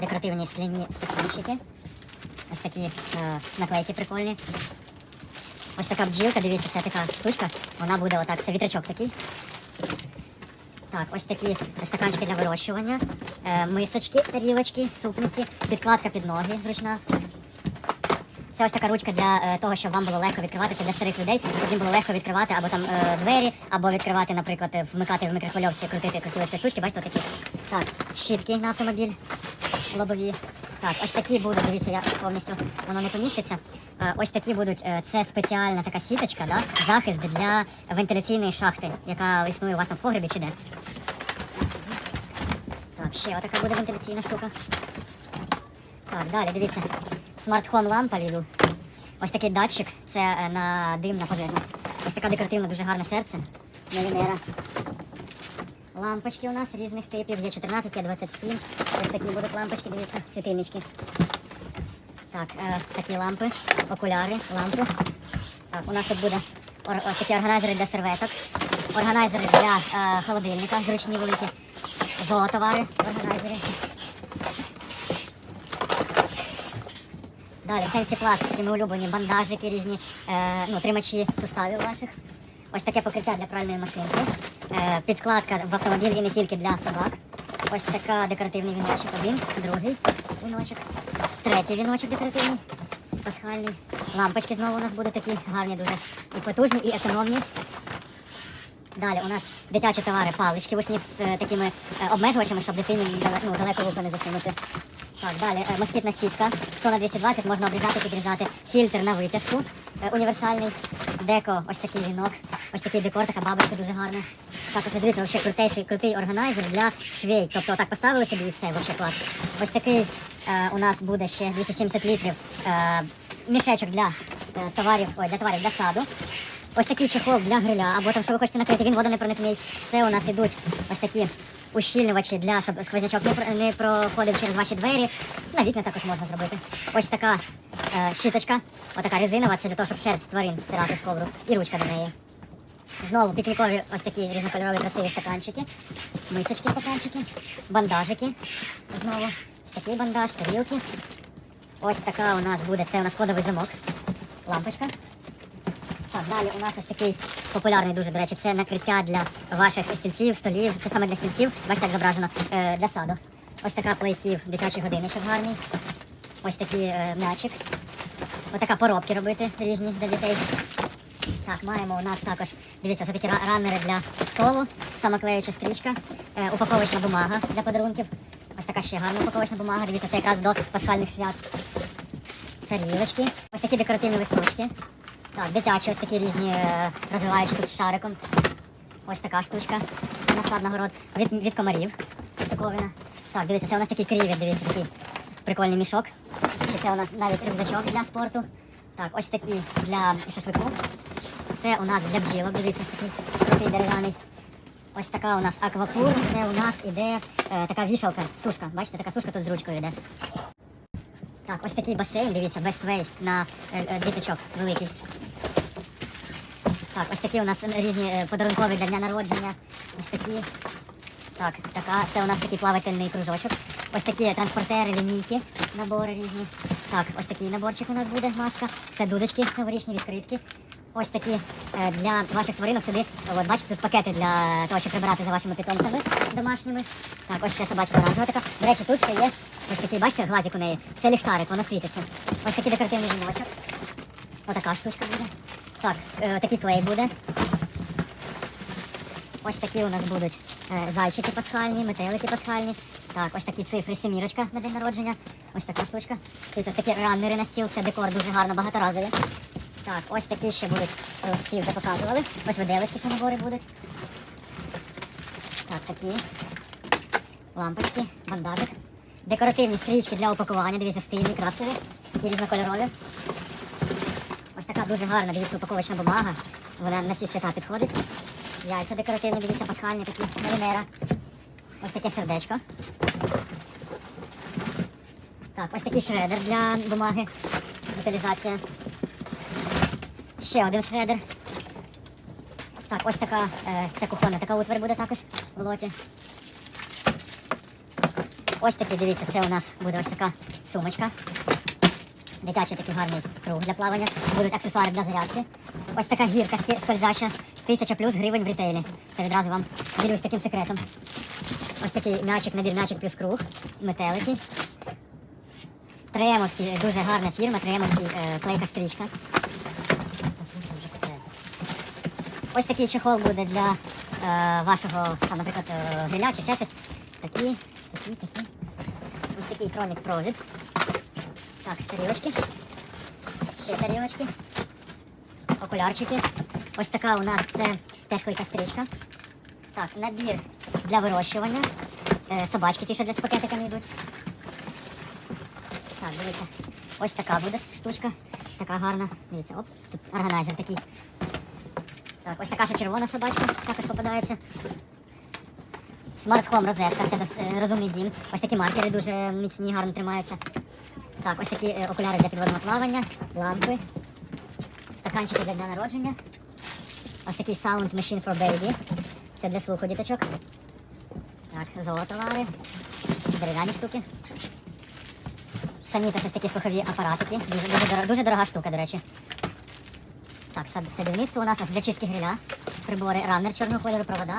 Декоративні скляні стаканчики. Ось такі е, наклейки прикольні. Ось така бджілка, дивіться, це така штучка. Вона буде отак. Це вітрячок такий. Так, ось такі стаканчики для вирощування, е, мисочки, тарілочки, супниці, підкладка під ноги зручна. Це ось така ручка для е, того, щоб вам було легко відкривати. Це для старих людей, щоб їм було легко відкривати або там е, двері, або відкривати, наприклад, е, вмикати в мікрохвильовці, крутити крутілочки штучки. Бачите, такі. Так, щітки на автомобіль лобові. Так, ось такі будуть, дивіться, я повністю воно не поміститься. Е, Ось такі будуть, е, це спеціальна така сіточка, да? захист для вентиляційної шахти, яка існує у вас там в погребі чи де. Так, ще отака буде вентиляційна штука. Так, далі, дивіться. Смарт-хом лампа Lidl. Ось такий датчик, це е, на дим на пожежну. Ось така декоративна, дуже гарне серце. Мелінера. Лампочки у нас різних типів. Є 14, є 27. Ось такі будуть лампочки, дивіться, світильнички. Так, е, такі лампи, окуляри, лампи. Так, у нас тут буде ось такі органайзери для серветок, органайзери для е, холодильника, зручні великі, зоотовари, органайзери. Далі сенсіпласт, всі ми улюблені бандажики різні, е, ну, тримачі суставів ваших. Ось таке покриття для пральної машинки. Е, підкладка в автомобіль і не тільки для собак. Ось така декоративний віночок. Один, другий віночок, третій віночок декоративний, пасхальний. Лампочки знову у нас будуть такі гарні, дуже і потужні, і економні. Далі у нас дитячі товари, палички вишні з е, такими е, обмежувачами, щоб дитині ну, далеко вухо не засунути. Так, далі москітна сітка 100 на 220 можна обрізати, підрізати. Фільтр на витяжку універсальний. Деко, ось такий вінок, ось такий декор, така бабочка дуже гарна. Також дивіться, вообще крутейший, крутий органайзер для швей. Тобто так поставили собі і все, вообще клас. Ось такий е, у нас буде ще 270 літрів е, мішечок для е, товарів, ой, для товарів для саду. Ось такий чехол для гриля, або там, що ви хочете накрити, він водонепроникний. Це у нас ідуть ось такі ущільнювачі для, щоб сквознячок не, проходив через ваші двері. На вікна також можна зробити. Ось така е, щіточка, отака резинова, це для того, щоб шерсть тварин стирати з ковру. І ручка до неї. Знову пікнікові ось такі різнокольорові красиві стаканчики, мисочки стаканчики, бандажики. Знову ось такий бандаж, тарілки. Ось така у нас буде, це у нас кодовий замок, лампочка. Далі у нас ось такий популярний дуже, до речі, це накриття для ваших стільців, столів, це саме для стільців, бачите, як зображено, е, для саду. Ось така плейтів, дитячий годинничок гарний. Ось такий е, м'ячик. Ось така поробки робити різні для дітей. Так, маємо у нас також, дивіться, це такі раннери для столу, самоклеюча стрічка, е, упаковочна бумага для подарунків. Ось така ще гарна упаковочна бумага. Дивіться, це якраз до пасхальних свят. Тарілочки. Ось такі декоративні листочки. Так, дитячі ось такі різні е, розвиваючі тут з шариком. Ось така штучка. Насад на город. Від, від комарів. Штуковина. Так, дивіться, це у нас такий крівер, дивіться, такий прикольний мішок. Ще це у нас навіть рюкзачок для спорту. Так, ось такі для шашлику. Це у нас для бджілок, дивіться, такий крутий дерев'яний. Ось така у нас аквапур. Це у нас іде е, така вішалка, сушка. Бачите, така сушка тут з ручкою йде. Так, ось такий басейн, дивіться, Best Way на е, е, діточок великий. Так, ось такі у нас різні е, подарункові для дня народження. Ось такі. Так, така, це у нас такий плавательний кружочок. Ось такі транспортери, лінійки, набори різні. Так, ось такий наборчик у нас буде, маска. Це дудочки новорічні, відкритки. Ось такі е, для ваших тваринок сюди. От, бачите, тут пакети для того, щоб прибирати за вашими питомцями домашніми. Так, ось ще собачка оранжева така. До речі, тут ще є ось такий, бачите, глазик у неї. Це ліхтарик, воно світиться. Ось такий декоративний віночок. Отака штучка буде. Так, е, такий клей буде. Ось такі у нас будуть е, зайчики пасхальні, метелики пасхальні. Так, ось такі цифри, сімірочка на день народження. Ось така штучка. Тут ось такі раннери на стіл, це декор дуже гарно, багаторазові. Так, ось такі ще будуть, е, ці вже показували. Ось виделочки ще набори будуть. Так, такі. Лампочки, бандажик. Декоративні стрічки для упакування, дивіться, стильні, красиві і різнокольорові. Дуже гарна, дивіться, упаковочна бумага. Вона на всі свята підходить. Яйця декоративні, дивіться, пасхальні такі, маринера. Ось таке сердечко. Так, ось такий шредер для бумаги. Деталізація. Ще один шредер. Так, ось така, е, це кухонна, така утварь буде також в лоті. Ось такі, дивіться, це у нас буде ось така сумочка. Дитячий такий гарний круг для плавання. Будуть аксесуари для зарядки. Ось така гірка скользяча. Тисяча плюс гривень в рітейлі. Це відразу вам ділюсь таким секретом. Ось такий м'ячик, набір м'ячик плюс круг. Метелики. Тремовський, дуже гарна фірма, Тремовський е, клейка стрічка. Ось такий чехол буде для е, вашого, там, наприклад, е, гриля чи ще щось. Такі, такі, такі. Ось такий кролик провід. Так, тарілочки. Ще тарілочки. Окулярчики. Ось така у нас це теж клейка стрічка. Так, набір для вирощування. Е, собачки ті, що з пакетиками йдуть. Так, дивіться. Ось така буде штучка. Така гарна. Дивіться, оп, тут органайзер такий. Так, ось така ще червона собачка також попадається. Смарт Home розетка, це е, розумний дім. Ось такі маркери дуже міцні, гарно тримаються. Так, ось такі е, окуляри для підводного плавання, лампи, стаканчики для дня народження. Ось такий Sound Machine for Baby. Це для слуху діточок. Так, золотовари, дерев'яні штуки. Саніта ось такі слухові апаратики. Дуже, дуже, дорога, дуже дорога штука, до речі. Так, сад- садівництво у нас для чистки гриля. Прибори раннер чорного кольору, провода.